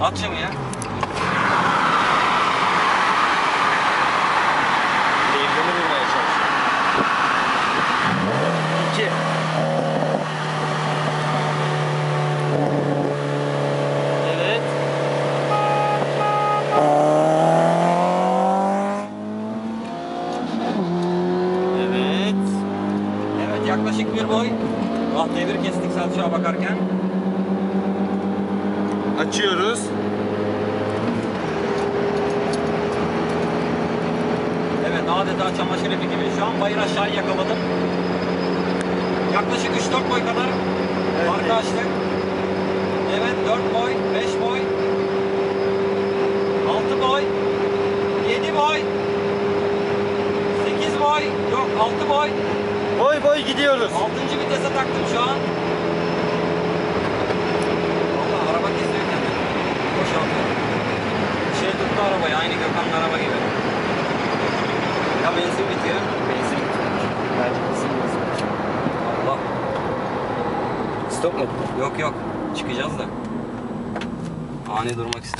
At camı ya. Devrini bulmaya çalışıyorum. İki. Evet. Evet. Evet yaklaşık bir boy. Ah devir kestik Selçuk'a bakarken. Açıyoruz. Evet adeta çamaşır ipi gibi. Şu an bayır aşağıyı yakaladım. Yaklaşık 3-4 boy kadar Evet. farkı açtık. Evet 4 boy, 5 boy, 6 boy, 7 boy, 8 boy, yok 6 boy. Boy boy gidiyoruz. 6. vitese taktım şu an. Boşaltıyor. Şey tuttu arabayı aynı Gökhan'ın araba gibi. Ya benzin bitiyor. Benzin Bence kesin benzin. Allah. Stop mu? Yok yok. Çıkacağız da. Ani durmak istemiyorum.